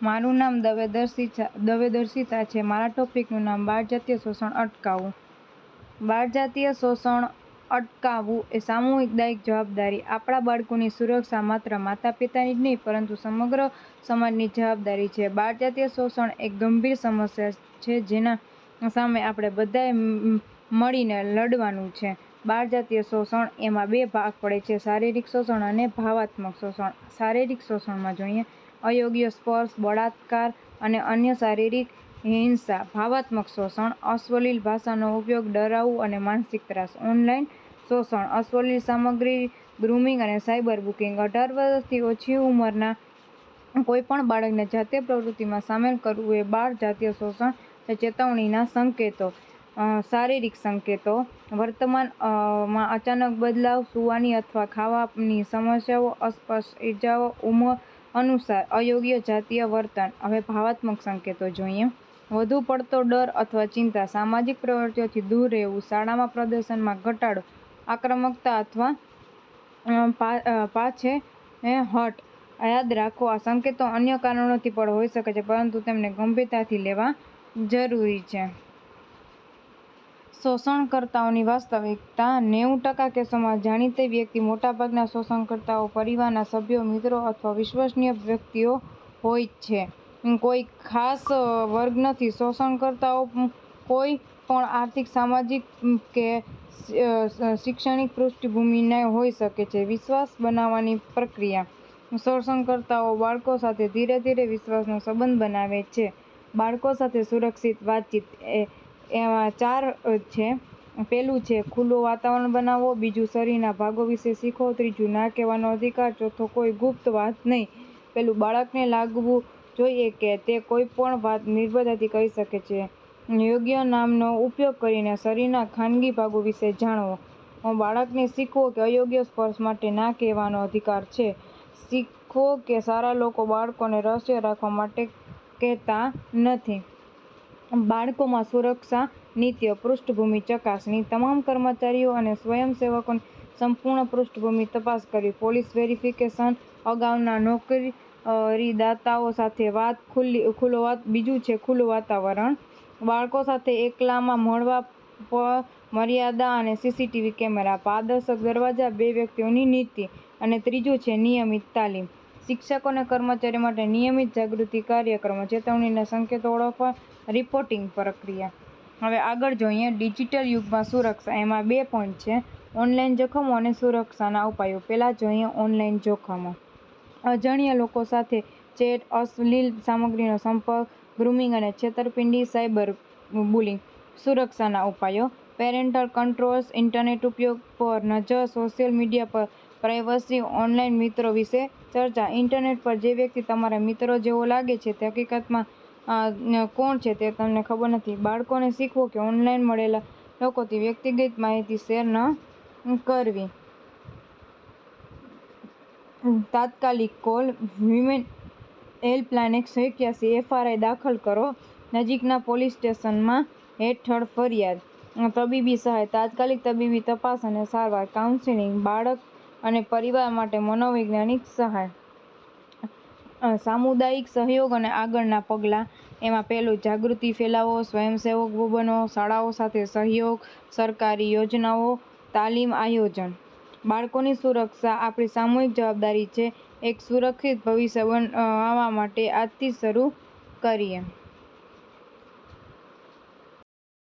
મારું નામ દવે દર્શિતા દવે દર્શિતા છે. મારા ટોપિકનું નામ બાળજાતીય શોષણ અટકાવવું. બાળજાતીય શોષણ અટકાવવું એ સામૂહિક જવાબદારી. આપણા બાળકોની સુરક્ષા માત્ર માતા પિતાની જ નહીં, પરંતુ સમગ્ર સમાજની જવાબદારી છે. બાળજાતીય શોષણ એક ગંભીર સમસ્યા છે, જેના સામે આપણે બધાએ મળીને લડવાનું છે. બાળ જાતીય શોષણ એમાં બે ભાગ પડે છે. શારીરિક શોષણ અને ભાવાત્મક શોષણ. શારીરિક શોષણમાં જોઈએ અયોગ્ય સ્પર્શ, બળાત્કાર અને અન્ય શારીરિક હિંસા. ભાવાત્મક શોષણ અશ્વલીલ ભાષાનો ઉપયોગ ડરાવવું અને માનસિક ત્રાસ. ઓનલાઈન શોષણ અશ્વલીલ સામગ્રી, ગ્રુમિંગ અને સાયબર બુકિંગ. અઢાર વર્ષથી ઓછી ઉંમરના કોઈપણ બાળકને જાતીય પ્રવૃત્તિમાં સામેલ કરવું એ બાળ જાતીય શોષણ ચેતવણીના સંકેતો શારીરિક સંકેતો. વર્તમાનમાં અચાનક બદલાવ, સૂવાની અથવા ખાવાની સમસ્યાઓ, અસ્પષ્ટ ઇજાઓ ઉંમર અનુસાર અયોગ્ય જાતીય વર્તન. હવે ભાવાત્મક સંકેતો જોઈએ. વધુ પડતો ડર અથવા ચિંતા, સામાજિક પ્રવૃત્તિઓથી દૂર રહેવું, શાળામાં પ્રદર્શનમાં ઘટાડો, આક્રમકતા અથવા પાછે હટ. યાદ રાખો, આ સંકેતો અન્ય કારણોથી પણ હોઈ શકે છે, પરંતુ તેમને ગંભીરતાથી લેવા જરૂરી છે. શોષણકર્તાઓની વાસ્તવિકતા, નેવું ટકા કેસોમાં જાણીતી વ્યક્તિ મોટાભાગના શોષણકર્તાઓ પરિવારના સભ્યો, મિત્રો અથવા વિશ્વસનીય વ્યક્તિઓ હોય છે. કોઈ ખાસ વર્ગ નથી. શોષણકર્તાઓ કોઈ પણ આર્થિક, સામાજિક કે શૈક્ષણિક પૃષ્ઠભૂમિના હોઈ શકે છે. વિશ્વાસ બનાવવાની પ્રક્રિયા. શોષણકર્તાઓ બાળકો સાથે ધીરે ધીરે વિશ્વાસનો સંબંધ બનાવે છે. બાળકો સાથે સુરક્ષિત વાતચીત એમાં ચાર છે. પેલું છે, ખુલ્લું વાતાવરણ બનાવો. બીજું, શરીરના ભાગો વિશે શીખો. ત્રીજું, ના કહેવાનો અધિકાર. ચોથો, કોઈ ગુપ્ત વાત નહીં. પેલું, બાળકને લાગવું જોઈએ કે તે કોઈ પણ વાત નિર્ભરતાથી કહી શકે છે. યોગ્ય નામનો ઉપયોગ કરીને શરીરના ખાનગી ભાગો વિશે જાણવો બાળકને શીખવો કે અયોગ્ય સ્પર્શ માટે ના કહેવાનો અધિકાર છે. શીખવો કે સારા લોકો બાળકોને રહસ્ય રાખવા માટે કહેતા નથી. બાળકોમાં સુરક્ષા નીતિઓ પૃષ્ઠભૂમિ ચકાસણી, તમામ કર્મચારીઓ અને સ્વયંસેવકોની સંપૂર્ણ પૃષ્ઠભૂમિ તપાસ કરવી પોલીસ વેરિફિકેશન અગાઉના નોકરીદાતાઓ સાથે વાત ખુલ્લી, ખુલ્લો બીજું છે ખુલ્લું વાતાવરણ. બાળકો સાથે એકલામાં મળવા મર્યાદા અને સીસીટીવી કેમેરા, પારદર્શક દરવાજા, બે વ્યક્તિઓની નીતિ અને ત્રીજું છે નિયમિત તાલીમ. શિક્ષકો અને કર્મચારીઓ માટે નિયમિત જાગૃતિ, કાર્યક્રમો, ચેતવણીના સંકેતો ઓળખવા રિપોર્ટિંગ પ્રક્રિયા. હવે આગળ જોઈએ ડિજિટલ યુગમાં સુરક્ષા એમાં બે પોઈન્ટ છે. ઓનલાઈન જોખમો અને સુરક્ષાના ઉપાયો. પહેલાં જોઈએ ઓનલાઈન જોખમો. અજાણ્યા લોકો સાથે ચેટ, અશ્લીલ સામગ્રીનો સંપર્ક ગ્રુમિંગ અને છેતરપિંડી સાયબર બુલિંગ સુરક્ષાના ઉપાયો. પેરેન્ટલ કંટ્રોલ્સ ઇન્ટરનેટ ઉપયોગ પર નજર સોશિયલ મીડિયા પર પ્રાઇવસી ઓનલાઈન મિત્રો વિશે ચર્ચા. ઇન્ટરનેટ પર જે વ્યક્તિ તમારા મિત્રો જેવો લાગે છે તે હકીકતમાં કોણ છે તે તમને ખબર નથી. બાળકોને શીખવો કે ઓનલાઈન મળેલા લોકોથી વ્યક્તિગત માહિતી શેર ન કરવી. તાત્કાલિક કોલ, વિમેન હેલ્પલાઇન એકસો એક્યાસી, એફઆરઆઈ દાખલ કરો. નજીકના પોલીસ સ્ટેશનમાં હેઠળ ફરિયાદ. તબીબી સહાય, તાત્કાલિક તબીબી તપાસ અને સારવાર, કાઉન્સિલિંગ, બાળક અને પરિવાર માટે મનોવૈજ્ઞાનિક સહાય. સામુદાયિક સહયોગ અને આગળના પગલાં. એમાં પહેલું જાગૃતિ ફેલાવો, સ્વયંસેવક બનો, શાળાઓ સાથે સહયોગ, સરકારી યોજનાઓ, તાલીમ આયોજન. બાળકોની સુરક્ષા આપણી સામૂહિક જવાબદારી છે. એક સુરક્ષિત ભવિષ્ય બનાવવા માટે આજથી શરૂ કરીએ.